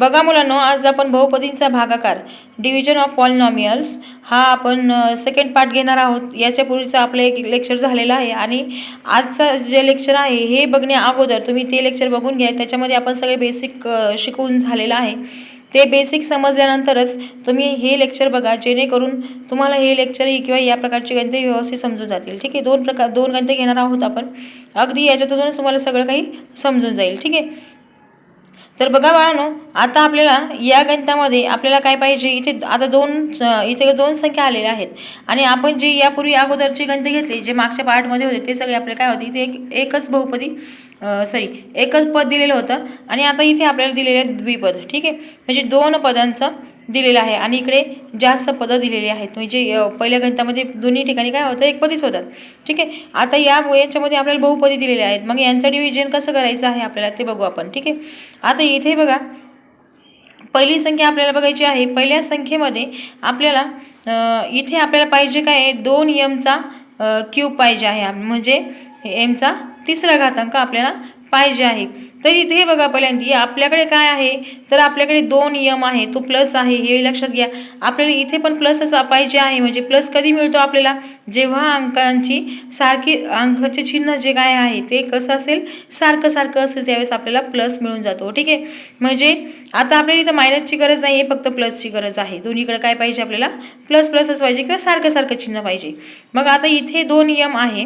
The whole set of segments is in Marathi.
बघा मुलांनो आज आपण बहुपदींचा भागाकार डिव्हिजन ऑफ पॉलिनॉमियल्स हा आपण सेकंड पार्ट घेणार आहोत. याच्यापूर्वीचं आपलं एक लेक्चर झालेलं आहे आणि आजचं जे लेक्चर आहे हे बघण्या अगोदर तुम्ही ते लेक्चर बघून घ्या. त्याच्यामध्ये आपण सगळे बेसिक शिकवून झालेलं आहे. ते बेसिक समजल्यानंतरच तुम्ही हे लेक्चर बघा. जेणेकरून तुम्हाला हे लेक्चर किंवा या प्रकारची गणिते व्यवस्थित समजून जातील. ठीक आहे? दोन प्रकार दोन गणिते घेणार आहोत आपण. अगदी याच्यातूनच तुम्हाला सगळं काही समजून जाईल. ठीक आहे? तर बघा बाळानो आता आपल्याला या गणितामध्ये आपल्याला काय पाहिजे? इथे आता दोन इथे दोन संख्या आलेल्या आहेत. आणि आपण जे यापूर्वी अगोदरची गणित घेतली जे मागच्या पार्टमध्ये होते ते सगळे आपले काय होते? इथे एक एकच बहुपदी सॉरी एकच पद दिलेलं होतं. आणि आता इथे आपल्याला दिलेलं आहे द्विपद ठीक आहे? म्हणजे दोन पदांचं दिलेलं आहे. आणि इकडे जास्त पदं दिलेली आहेत. म्हणजे पहिल्या गणितामध्ये दोन्ही ठिकाणी काय होतं? एकपदीच होतात. ठीक आहे? आता या याच्यामध्ये आपल्याला बहुपदी दिलेले आहेत. मग यांचं डिव्हिजन कसं करायचं आहे आपल्याला ते बघू आपण. ठीक आहे? आता इथे बघा. पहिली संख्या आपल्याला बघायची आहे. पहिल्या संख्येमध्ये आपल्याला इथे आपल्याला पाहिजे काय? आहे दोन यमचा क्यूब पाहिजे आहे. म्हणजे एमचा तिसरा घातांक आपल्याला पाहिजे आहे. तर इथे बघा पहिल्यांदा आपल्याकडे काय आहे? तर आपल्याकडे दोन यम आहे तो प्लस आहे हे लक्षात घ्या. आपल्याला इथे पण प्लसच पाहिजे आहे म्हणजे प्लस कधी मिळतो आपल्याला? जेव्हा अंकांची सारखी अंकाचे चिन्ह जे काय आहे ते कसं असेल? सारखं सारखं असेल त्यावेळेस आपल्याला प्लस मिळून जातो. ठीक आहे? म्हणजे आता आपल्याला इथं मायनसची गरज नाही आहे फक्त प्लसची गरज आहे. दोन्हीकडे काय पाहिजे आपल्याला? प्लस प्लसच पाहिजे किंवा सारखं सारखं चिन्ह पाहिजे. मग आता इथे दोन यम आहे.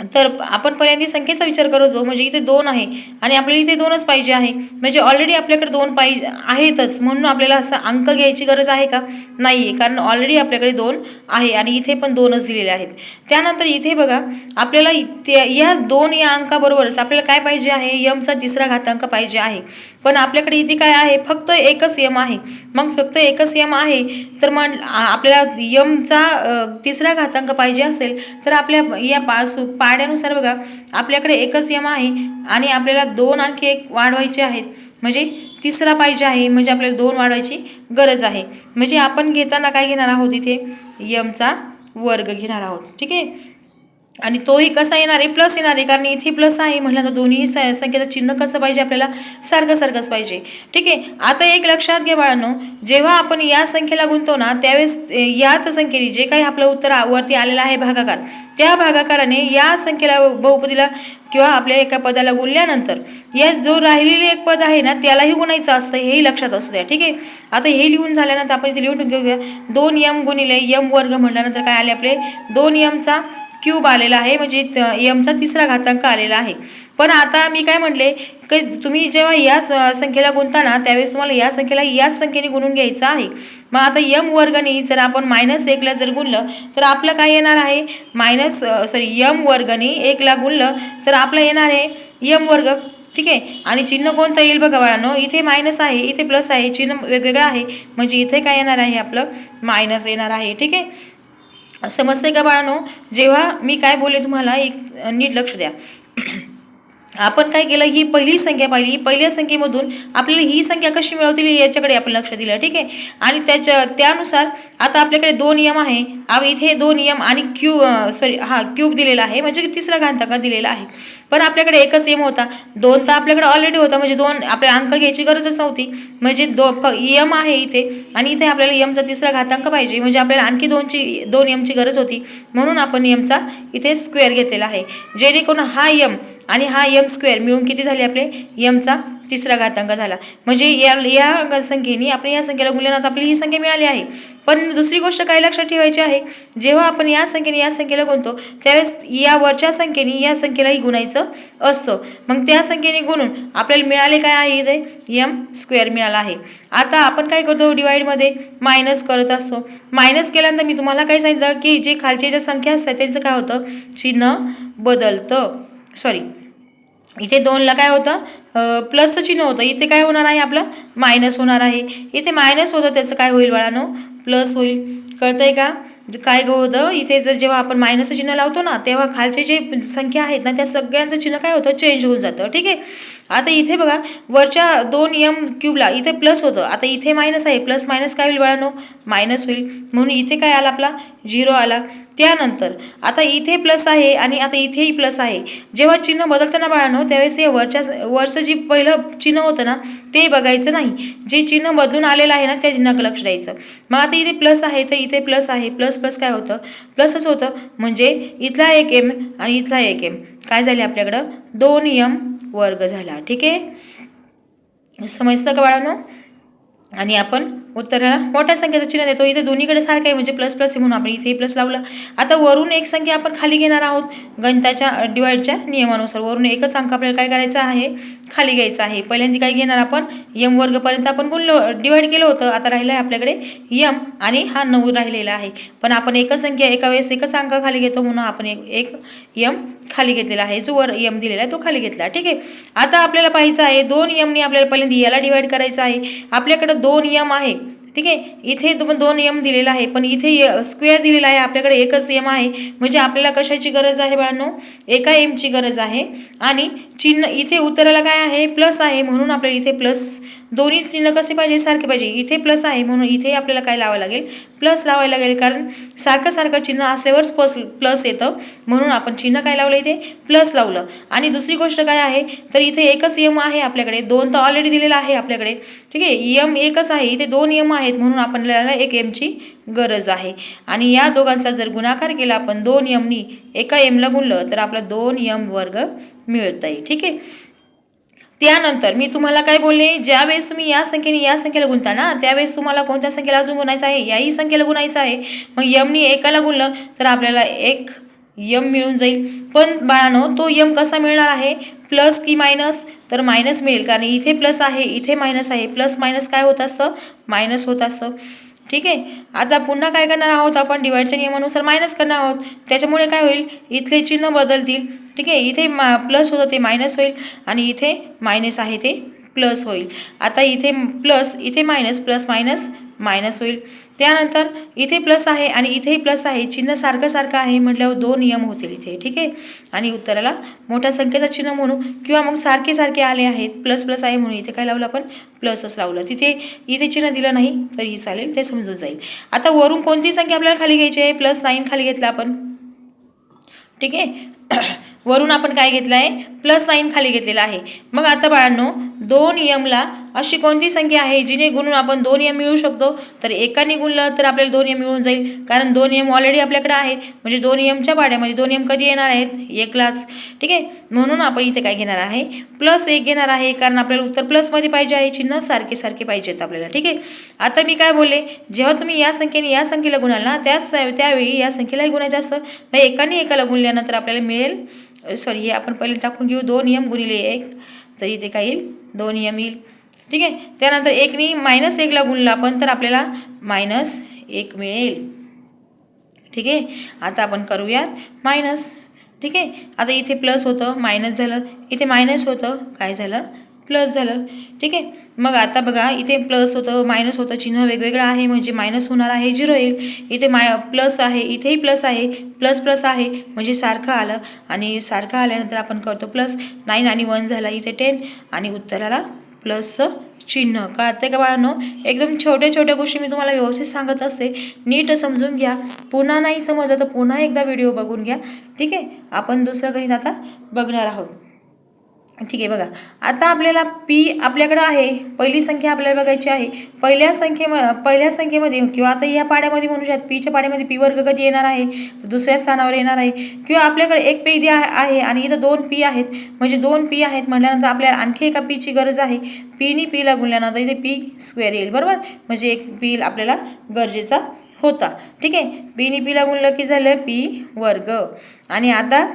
तर आपण पहिल्यांदा संख्येचा विचार करत म्हणजे इथे दोन आहे आणि आपल्याला इथे दोनच पाहिजे आहे. म्हणजे ऑलरेडी आपल्याकडे दोन पाहिजे आहेतच. म्हणून आपल्याला असा अंक घ्यायची गरज आहे का? नाही आहे कारण ऑलरेडी आपल्याकडे दोन आहे आणि इथे पण दोनच दिलेले आहेत. त्यानंतर इथे बघा आपल्याला त्या या दोन या अंकाबरोबरच आपल्याला काय पाहिजे आहे? यमचा तिसरा घातांक पाहिजे आहे. पण आपल्याकडे इथे काय आहे? फक्त एकच यम आहे. मग फक्त एकच यम आहे तर मग आपल्याला यमचा तिसरा घातांक पाहिजे असेल तर आपल्या या पास पाड्यानुसार बघा आपल्याकडे एकच यम आहे आणि आपल्याला दोन आणखी एक वाढवायचे आहेत. म्हणजे तिसरा पाहिजे आहे म्हणजे आपल्याला दोन वाढवायची गरज आहे. म्हणजे आपण घेताना काय घेणार आहोत इथे? यमचा वर्ग घेणार आहोत. ठीक आहे? आणि तोही कसा येणार आहे? प्लस येणार आहे कारण इथे प्लस आहे म्हटलं तर दोन्ही संख्येचं चिन्ह कसं पाहिजे आपल्याला? सारखं सारखंच पाहिजे. ठीक आहे? आता एक लक्षात घ्या बाळांनो जेव्हा आपण या संख्येला गुंतो ना त्यावेळेस याच संख्येने जे काही आपलं उत्तर वरती आलेलं आहे भागाकार त्या भागाकाराने या संख्येला बहुपदीला किंवा आपल्या एका पदाला गुणल्यानंतर या जो राहिलेले एक पद आहे ना त्यालाही गुणायचं असतं हेही लक्षात असू द्या. ठीक आहे? आता हे लिहून झाल्यानंतर आपण इथे लिहून घेऊया दोन यम गुणिले यम वर्ग म्हटल्यानंतर काय आले आपले? दोन यमचा क्यूब आलेला आहे म्हणजे यमचा तिसरा घातांक आलेला आहे. पण आता मी काय म्हटले की तुम्ही जेव्हा या संख्येला गुंताना त्यावेळेस तुम्हाला या संख्येला याच संख्येने गुणून घ्यायचं आहे. मग आता यम वर्गणी जर आपण मायनस एकला जर गुणलं तर आपलं काय येणार आहे? मायनस सॉरी यम वर्गणी एकला गुणलं तर आपलं येणार आहे यम वर्ग. ठीक आहे? आणि चिन्ह कोणतं येईल बघा बाळांनो? इथे मायनस आहे इथे प्लस आहे चिन्ह वेगवेगळं आहे. म्हणजे इथे काय येणार आहे आपलं? मायनस येणार आहे. ठीक आहे? समजते का बाळानो? जेव्हा मी काय बोलले तुम्हाला एक नीट लक्ष द्या. आपण काय केलं? ही पहिली संख्या पाहिली. पहिल्या संख्येमधून आपल्याला ही संख्या कशी मिळवतील याच्याकडे आपण लक्ष दिलं ठीक आहे? आणि त्याच्या त्यानुसार आता आपल्याकडे दोन यम आहे. इथे दोन यम आणि क्यू सॉरी हा क्यूब दिलेला आहे. म्हणजे तिसरा घातांक दिलेला आहे. पण आपल्याकडे एकच यम होता. दोन तर आपल्याकडे ऑलरेडी होता. म्हणजे दोन आपल्या अंक घ्यायची गरजच नव्हती. म्हणजे दो यम आहे इथे आणि इथे आपल्याला यमचा तिसरा घातांक पाहिजे. म्हणजे आपल्याला आणखी दोनची दोन यमची गरज होती. म्हणून आपण यमचा इथे स्क्वेअर घेतलेला आहे. जेणेकरून हा यम आणि हा यम स्क्वेअर मिळून किती झाले आपले? यमचा तिसरा घातांक झाला. म्हणजे या या संख्येने आपण या संख्येला गुणल्यानंतर आपली ही संख्या मिळाली आहे. पण दुसरी गोष्ट काय लक्षात ठेवायची आहे? जेव्हा आपण या संख्येने या संख्येला गुणतो त्यावेळेस या वरच्या संख्येने या संख्येलाही गुणायचं असतं. मग त्या संख्येने गुणून आपल्याला मिळाले काय आहे इथे? यम स्क्वेअर मिळाला आहे. आता आपण काय करतो? डिवाईडमध्ये मायनस करत असतो. मायनस केल्यानंतर मी तुम्हाला काय सांगितलं? की जे खालचे ज्या संख्या असतात त्यांचं काय होतं? चिन्ह बदलतं. सॉरी इथे दोनला काय होतं? प्लसचं चिन्ह होतं. इथे काय होणार आहे आपलं? मायनस होणार आहे. इथे मायनस होतं त्याचं काय होईल बाळानो? प्लस होईल. कळतंय का? काय होतं? इथे जर जेव्हा आपण मायनसचं चिन्ह लावतो ना तेव्हा खालचे जे संख्या आहेत ना त्या सगळ्यांचं चिन्ह काय होतं? चेंज होऊन जातं. ठीक आहे? आता इथे बघा वरच्या दोन यम क्यूबला इथे प्लस होतं. आता इथे मायनस आहे. प्लस मायनस काय होईल बाळानो? मायनस होईल. म्हणून इथे काय आला आपला? झिरो आला. त्यानंतर आता इथे प्लस आहे आणि आता इथेही प्लस आहे. जेव्हा चिन्ह बदलताना बाळांनो त्यावेळेस हे वरच्या वरचं जे पहिलं चिन्ह होतं ना ते बघायचं नाही. जे चिन्ह बदलून आलेलं आहे ना त्या चिन्हाकडे लक्ष द्यायचं. मग आता इथे प्लस आहे तर इथे प्लस आहे. प्लस प्लस काय होतं? प्लसच होतं म्हणजे इथला एक एम आणि इथला एक एम काय झाले आपल्याकडं? दोन यम वर्ग झाला. ठीक आहे? समजतं का बाळांनो? आणि आपण उत्तराला मोठ्या संख्येचं चिन्ह देतो. इथे दोन्हीकडे सारखं आहे म्हणजे प्लस प्लस आहे म्हणून आपण इथेही प्लस लावलं. आता वरून एक संख्या आपण खाली घेणार आहोत. गणिताच्या डिवाईडच्या नियमानुसार. वरून एकच अंक आपल्याला काय करायचं आहे? खाली घ्यायचं आहे. पहिल्यांदा काय घेणार आपण? यम वर्गपर्यंत आपण गुणलो डिवाईड केलं होतं. आता राहिलं आहे आपल्याकडे यम आणि हा नऊ राहिलेला आहे. पण आपण एकच संख्या एका वेळेस एकच अंक खाली घेतो म्हणून आपण एक एक यम खाली घेतलेला आहे. जो वर यम दिलेला आहे तो खाली घेतला. ठीक आहे? आता आपल्याला पाहायचं आहे दोन यमने आपल्याला पहिल्यांदा याला डिवाईड करायचं आहे. आपल्याकडं दोन यम आहे. ठीक आहे? इथे तुम्ही दोन यम दिलेला आहे पण इथे य स्क्वेअर दिलेला आहे आपल्याकडे एकच यम आहे. म्हणजे आपल्याला कशाची गरज आहे बाळांनो? एका एमची गरज आहे. आणि चिन्ह इथे उत्तराला काय आहे? प्लस आहे म्हणून आपल्याला इथे प्लस दोन्ही चिन्ह कसे पाहिजे? सारखे पाहिजे. इथे प्लस आहे म्हणून इथे आपल्याला काय लावावं लागेल? प्लस लावायला लागेल कारण सारखं सारखं चिन्ह असल्यावरच प्लस प्लस येतं. म्हणून आपण चिन्ह काय लावलं इथे? प्लस लावलं. आणि दुसरी गोष्ट काय आहे? तर इथे एकच यम आहे आपल्याकडे. दोन तर ऑलरेडी दिलेला आहे आपल्याकडे. ठीक आहे? यम एकच आहे. इथे दोन यम आहेत म्हणून आपल्याला एक एमची गरज आहे. आणि या दोघांचा जर गुणाकार केला आपण दोन यमनी एका एमला गुणलं तर आपलं दोन यम वर्ग मिळतं आहे ठीक आहे? त्यानंतर मी तुम्हाला काय बोलले? ज्यावेळेस तुम्ही या संख्येने या संख्येला गुणता ना त्यावेळेस तुम्हाला कोणत्या संख्येला अजून गुणायचं आहे? याही संख्येला गुणायचं आहे. मग यमनी एकाला गुणलं तर आपल्याला एक यम मिळून जाईल. पण बाळानो तो यम कसा मिळणार आहे? प्लस की मायनस? तर मायनस मिळेल कारण इथे प्लस आहे इथे मायनस आहे. प्लस मायनस काय होत असतं? मायनस होत असतं. ठीक आहे? आता पुन्हा काय करणार आहोत आपण? डिवाईडच्या नियमानुसार मायनस करणार आहोत. त्याच्यामुळे काय होईल? इथले चिन्ह बदलतील. ठीक आहे? इथे मा प्लस होतं ते मायनस होईल आणि इथे मायनस आहे ते प्लस होईल. आता इथे प्लस इथे मायनस प्लस मायनस मायनस होईल. त्यानंतर इथे प्लस आहे आणि इथेही प्लस आहे. चिन्ह सारखं सारखं आहे म्हटल्यावर दोन नियम होतील इथे ठीक आहे? आणि उत्तराला मोठ्या संख्येचा चिन्ह म्हणू किंवा मग सारखे सारखे आले आहेत प्लस प्लस आहे म्हणून इथे काय लावलं आपण? प्लसच लावलं. तिथे इथे चिन्ह दिलं नाही तरीही चालेल ते समजून जाईल. आता वरून कोणती संख्या आपल्याला खाली घ्यायची आहे? प्लस नाईन खाली घेतला आपण. ठीक आहे? वरून आपण काय घेतलं आहे? प्लस नाईन खाली घेतलेला आहे. मग आता बाळांनो दोन यमला अशी कोणती संख्या आहे जिने गुणून आपण दोन यम मिळवू शकतो? तर एकाने गुणलं तर आपल्याला दोन यम मिळून जाईल. कारण दोन यम ऑलरेडी आपल्याकडे आहेत. म्हणजे दोन यमच्या पाड्यामध्ये दोन यम कधी येणार आहेत? एकलाच. ठीक आहे? म्हणून आपण इथे काय घेणार आहे? प्लस एक घेणार आहे. कारण आपल्याला उत्तर प्लसमध्ये पाहिजे आहे. चिन्ह सारखे सारखे पाहिजेत आपल्याला. ठीक आहे? आता मी काय बोलले? जेव्हा तुम्ही या संख्येने या संख्येला गुणाल ना त्याच त्यावेळी या संख्येलाही गुणायचं असतं. मग एकाने एकाला गुणल्यानंतर आपल्याला मिळेल. सॉरी हे आपण पहिले टाकून घेऊ. दोन यम गुणिले एक. तर इथे काय येईल? दोन यम येईल. ठीक आहे? त्यानंतर एकनी मायनस एकला गुणला आपण तर आपल्याला मायनस एक मिळेल. ठीक आहे? आता आपण करूयात मायनस ठीक आहे? आता इथे प्लस होतं मायनस झालं. इथे मायनस होतं काय झालं? प्लस झालं. ठीक आहे? मग आता बघा इथे प्लस होतं मायनस होतं चिन्ह वेगवेगळं आहे म्हणजे मायनस होणार आहे झिरो येईल. इथे माय प्लस आहे इथेही प्लस आहे प्लस प्लस आहे म्हणजे सारखं आलं. आणि सारखं आल्यानंतर आपण करतो प्लस. नाईन आणि वन झाला इथे टेन आणि उत्तराला प्लसचं चिन्ह. कळते का बाळांनो? एकदम छोट्या छोट्या गोष्टी मी तुम्हाला व्यवस्थित सांगत असते. नीट समजून घ्या. पुन्हा नाही समजलं तर पुन्हा एकदा व्हिडिओ बघून घ्या. ठीक आहे? आपण दुसरं गणित आता बघणार आहोत. ठीक आहे बघा. आता आपल्याला पी आपल्याकडं आहे. पहिली संख्या आपल्याला बघायची आहे. पहिल्या संख्येम पहिल्या संख्येमध्ये किंवा आता या पाड्यामध्ये म्हणू शकतात पीच्या पाड्यामध्ये पी वर्ग कधी येणार आहे तर दुसऱ्या स्थानावर येणार आहे. किंवा आपल्याकडे एक पी दे आहे आणि इथं दोन पी आहेत. म्हणजे दोन पी आहेत म्हटल्यानंतर आपल्याला आणखी एका पीची गरज आहे. पीनी पीला गुणल्यानंतर इथे पी स्क्वेअर येईल बरोबर? म्हणजे एक पी आपल्याला गरजेचा होता. ठीक आहे? पीनी पीला गुणलं की झालं पी वर्ग. आणि आता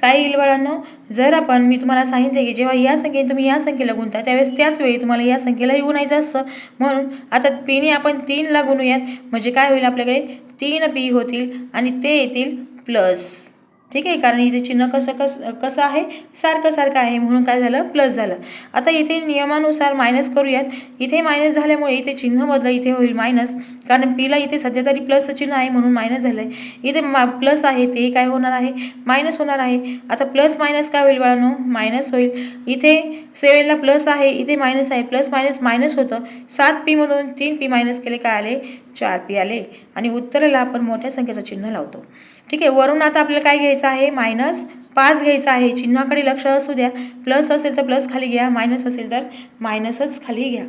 काय येईल बाळांनो जर आपण मी तुम्हाला सांगितले की जेव्हा या संख्येने तुम्ही या संख्येला गुणता त्यावेळेस त्याच वेळी तुम्हाला या संख्येलाही नाही जास्त. म्हणून आता पीने आपण तीनला गुणूयात म्हणजे काय होईल आपल्याकडे? तीन पी होतील आणि ते येतील प्लस ठीक आहे? कारण इथे चिन्ह कसं कसं कसं आहे? सारखं सारखं आहे. म्हणून काय झालं? प्लस झालं. आता इथे नियमानुसार मायनस करूयात. इथे मायनस झाल्यामुळे इथे चिन्ह बदलं इथे होईल मायनस कारण पीला इथे सध्या तरी प्लसचं चिन्ह आहे म्हणून मायनस झालं आहे इथे मा प्लस आहे. ते काय होणार आहे? मायनस होणार आहे. आता प्लस मायनस काय होईल बाळांनो? मायनस होईल. इथे सेवनला प्लस आहे. इथे मायनस आहे. प्लस मायनस मायनस होतं. सात पीमधून तीन पी मायनस केले. काय आले? चार पी आले. आणि उत्तरेला आपण मोठ्या संख्येचं चिन्ह लावतो. ठीक आहे वरून आता आपल्याला काय घ्यायचं आहे? मायनस पाच घ्यायचं आहे. चिन्हाकडे लक्ष असू द्या. प्लस असेल तर प्लस खाली घ्या. मायनस असेल तर मायनसच खाली घ्या.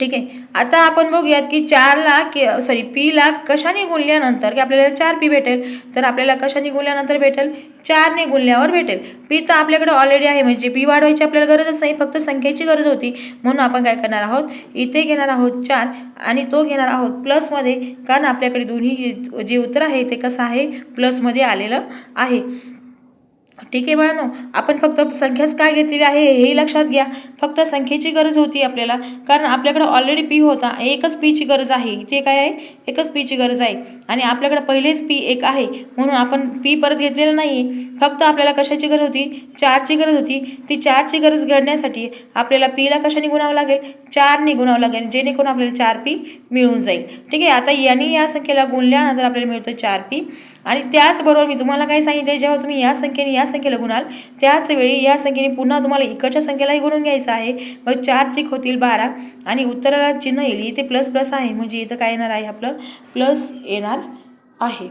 ठीक आहे. आता आपण बघूयात की चारला की सॉरी पीला कशाने गुणल्यानंतर की आपल्याला चार पी भेटेल तर आपल्याला कशाने गुणल्यानंतर भेटेल? चारने गुणल्यावर भेटेल. पी तर आपल्याकडे ऑलरेडी आहे म्हणजे पी वाढवायची आपल्याला गरजच नाही फक्त संख्येची गरज होती. म्हणून आपण काय करणार आहोत? इथे घेणार आहोत चार आणि तो घेणार आहोत प्लसमध्ये कारण आपल्याकडे दोन्ही जे उत्तर आहे ते कसं आहे? प्लसमध्ये आलेलं आहे. ठीक आहे बाळानो आपण फक्त संख्याच काय घेतलेली आहे हेही लक्षात घ्या. फक्त संख्येची गरज होती आपल्याला कारण आपल्याकडे ऑलरेडी पी होता. एकच पीची गरज आहे. इथे काय आहे? एकच पीची गरज आहे. आणि आपल्याकडे पहिलेच पी एक आहे. म्हणून आपण पी परत घेतलेलं नाही आहे फक्त आपल्याला कशाची गरज होती? चारची गरज होती. ती चारची गरज घडण्यासाठी आपल्याला पीला कशाने गुणावं लागेल? चारने गुणावं लागेल. जेणेकरून आपल्याला चार पी मिळून जाईल. ठीक आहे? आता यांनी या संख्येला गुणल्यानंतर आपल्याला मिळतं चार पी आणि त्याचबरोबर मी तुम्हाला काय सांगितलं जेव्हा तुम्ही या संख्येने या संख्येला गुणाल. त्याच वेळी या संख्येने पुन्हा तुम्हाला इकडच्या संख्येलाही गुणून घ्यायचं आहे. मग चार त्रिक होतील बारा. आणि उत्तराला चिन्ह येईल. इथे प्लस प्लस आहे. म्हणजे इथं काय येणार आहे? आपलं प्लस येणार आहे.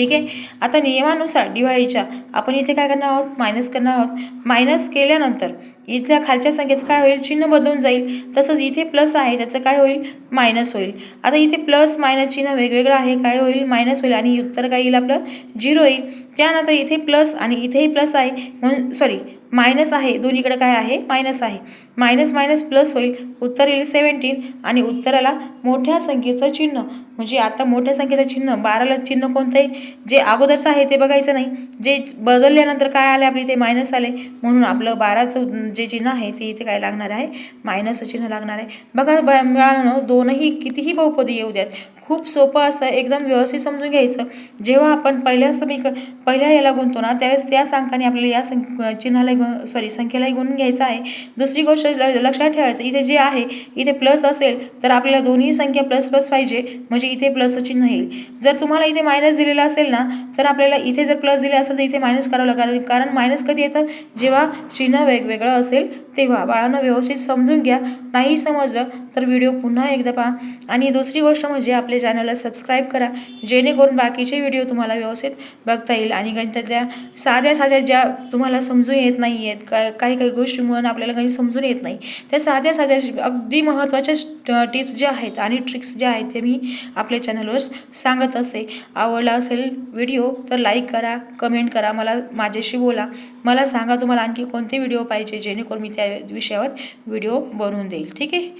ठीक आहे? आता नियमानुसार दिवाळीच्या आपण इथे काय करणार आहोत? मायनस करणार आहोत. मायनस केल्यानंतर इथल्या खालच्या संख्येचं काय होईल? चिन्ह बदलून जाईल. तसंच इथे प्लस आहे त्याचं काय होईल? मायनस होईल. आता इथे प्लस मायनस चिन्ह वेगवेगळं आहे. काय होईल? मायनस होईल आणि उत्तर काय येईल आपलं? झिरो येईल. त्यानंतर इथे प्लस आणि इथेही प्लस आहे. म्हणून सॉरी मायनस आहे. दोन्हीकडे काय आहे? मायनस आहे. मायनस मायनस प्लस होईल. उत्तर येईल सेवन्टीन आणि उत्तराला मोठ्या संख्येचं चिन्ह. म्हणजे आता मोठ्या संख्येचं चिन्ह बाराला चिन्ह कोणतं आहे? जे अगोदरचं आहे ते बघायचं नाही. जे बदलल्यानंतर काय आले आपले इथे? मायनस आले म्हणून आपलं बाराचं जे चिन्ह आहे ते इथे काय लागणार आहे? मायनसचं चिन्ह लागणार आहे. बघा ब मिळालं दोनही कितीही बहुपदी येऊ द्यात. खूप सोपं असं एकदम व्यवस्थित समजून घ्यायचं. जेव्हा आपण पहिल्या समीक पहिल्या याला गुंतो ना त्यावेळेस त्याच अंकाने आपल्याला या सं चिन्हाला गुण सॉरी संख्येलाही गुणून घ्यायचं आहे. दुसरी गोष्ट ल लक्षात ठेवायचं इथे जे आहे इथे प्लस असेल तर आपल्याला दोन्ही संख्या प्लस प्लस पाहिजे. म्हणजे इथे प्लसचं चिन्ह येईल. जर तुम्हाला इथे मायनस दिलेला असेल ना तर आपल्याला इथे जर प्लस दिले असेल तर इथे मायनस करावं लागेल. कारण मायनस कधी येतं? जेव्हा चिन्ह वेगवेगळं असेल तेव्हा. बाळांना व्यवस्थित समजून घ्या. नाही समजलं तर व्हिडिओ पुन्हा एकदा पहा. आणि दुसरी गोष्ट म्हणजे आपल्या चॅनलला सबस्क्राईब करा. जेणेकरून बाकीचे व्हिडिओ तुम्हाला व्यवस्थित बघता येईल. आणि गणितातल्या साध्या साध्या ज्या तुम्हाला समजून येत नाही आहेत का काही काही म्हणून आपल्याला गणित समजून येत नाही त्या साध्या साध्या अगदी महत्त्वाच्या टिप्स ज्या आहेत आणि ट्रिक्स ज्या आहेत ते मी आपल्या चॅनलवर सांगत असे. आवडला असेल व्हिडिओ तर लाईक करा कमेंट करा मला माझ्याशी बोला. मला सांगा तुम्हाला आणखी कोणते व्हिडिओ पाहिजे जेणेकरून मी त्या विषयावर व्हिडिओ बनवून देईल. ठीक आहे?